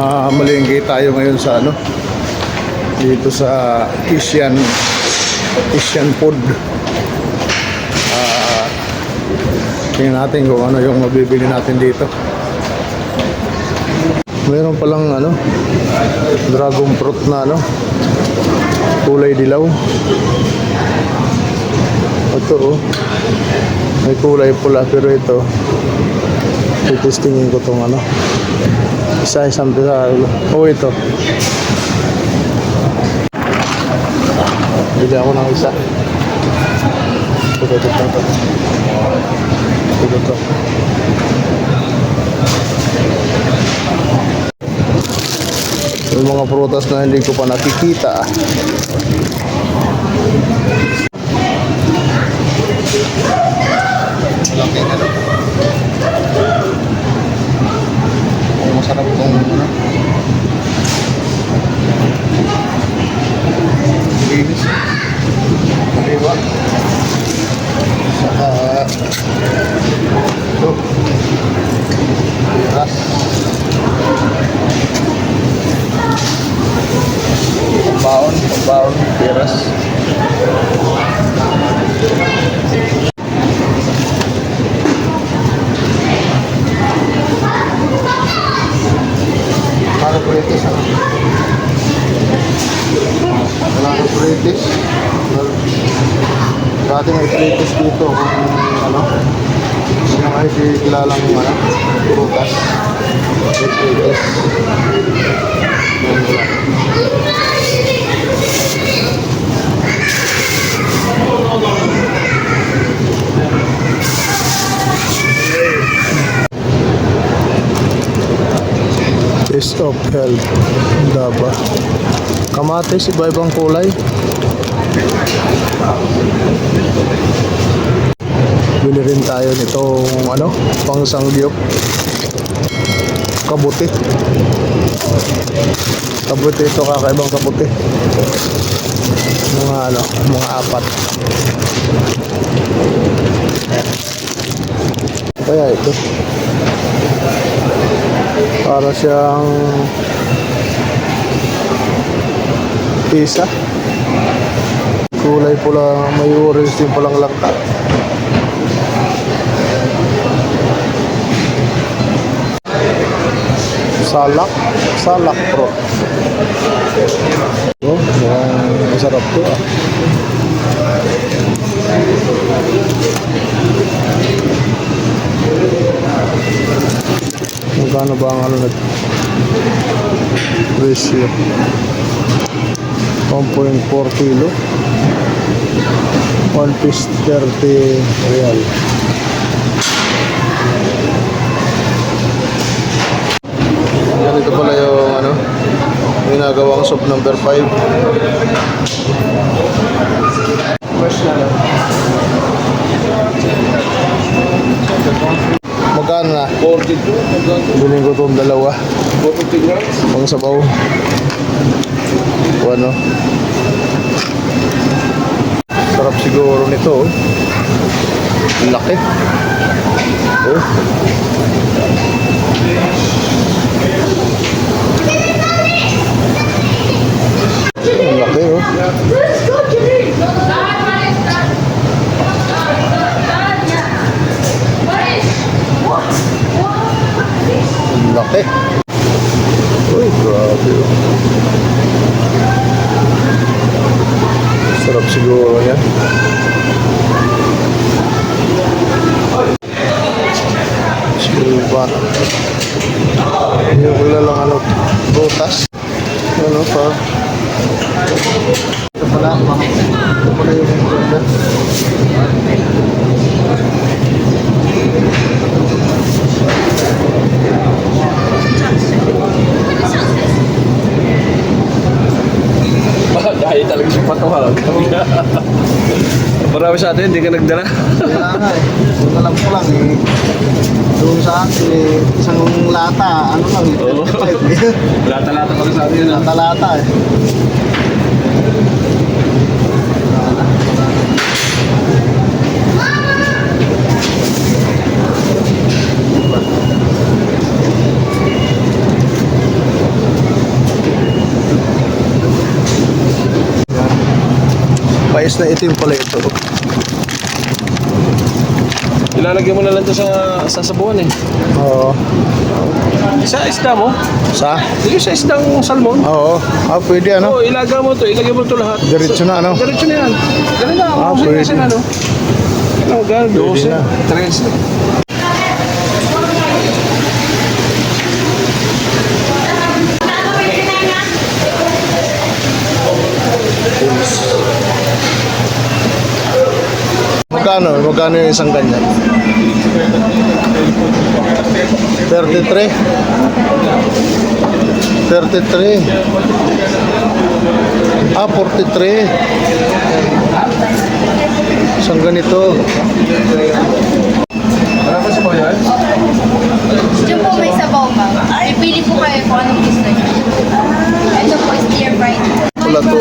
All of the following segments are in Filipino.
Mamalengke tayo ngayon sa ano dito sa Asian Asian food. Ah, tingnan natin kung ano yung mabibili natin dito. Meron palang ano dragon fruit na ano kulay dilaw. Ito oh. May kulay pula pero ito titestingin ko tong ano isa isang pisalo oh ito. Bili ako ng isa. Ito ito ito ito. Ito ito. Yung mga prutas na hindi ko pa nakikita. Malaki na masarap tong ano. Linis. Diba? Saka ito. Piras. Pambaon, pambaon, piras. Para British ano? Wala ko British. Dati may British dito kung ano. Nga si kilalang ano? Prutas. British. Taste of health. Daba. Kamatis, iba-ibang kulay. Bili rin tayo nitong ano, pangsangyop. Kabuti. Kabuti ito, kakaibang kabuti. Mga ano, mga apat. Kaya ito. Para siyang pisa. Kulay pula, may orange din pulang langka. Salak, salak pro. Oh, masarap to ah. Magkano ba ang ano nag presyo? 1.4 kilo. 1 piece 30 real. Ganito pala yung ano, ginagawang soup number 5. Magkano na? 42, Biling ko itong dalawa. 40 grams. Pang sabaw. Ano? Sarap siguro nito. oh. Laki. Oh. Ang laki oh. Ang laki. Uy, grabe oh. Sarap siguro yan. Silva. Hindi ko lang ano, butas. Ano pa? Ito pala, ito pala yung Dahil talaga siya patawag. Marami sa atin, hindi ka nagdala. Kaya nga eh. Yung alam ko lang eh. Doon sa akin eh, isang lata, ano lang eh, Oo. 35 eh. Lata-lata pa rin sa atin. ah. Lata-lata eh. Mais na itim pala ito. Ilalagay mo na lang ito sa sasabuan eh. Oo. Sa isda mo? Sa? Yung sa isdang salmon? Oo. Ah, pwede ano? Oo, ilaga mo ito. Ilagay mo ito lahat. Diretso na, ano? Diretso na yan. Ganun na. Ah, pwede. Kasi na, no? Ano, gano'n? 12, na. 13. Magkano? Magkano yung isang ganyan? 33? 33. Ah, 43. Isang ganito. Ano pa si Boyan? Diyan po may sabaw ba? Pipili po kayo kung anong gusto niyo. Ito po is dear fried. Wala to.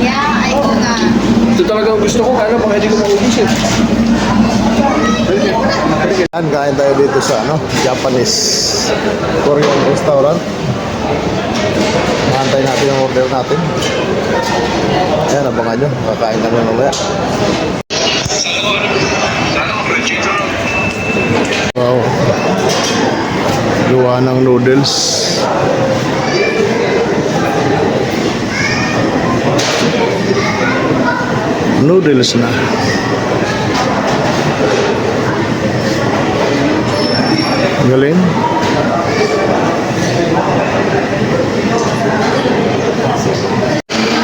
Yeah, ay ko na. Ito talaga ang gusto ko. Kaya baka hindi ko maubos eh. Yan, kain tayo dito sa ano, Japanese Korean restaurant. Nantay natin yung order natin. Ayan, abangan nyo. Kakain kami mamaya. Wow. Luwa ng noodles. Noodles na. Galing.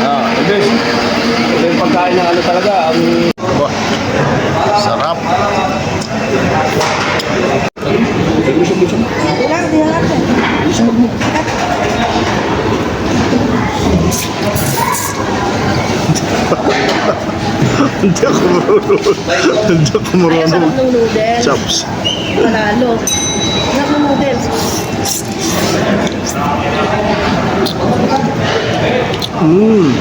Ah, ito. Ito yung pagkain ng ano talaga. Ang Wah, sarap. gusto-gusto. Hindi ako marunong. Hindi ako marunong. noodles. Chops. Panalo. Anak ng noodles. Mmm.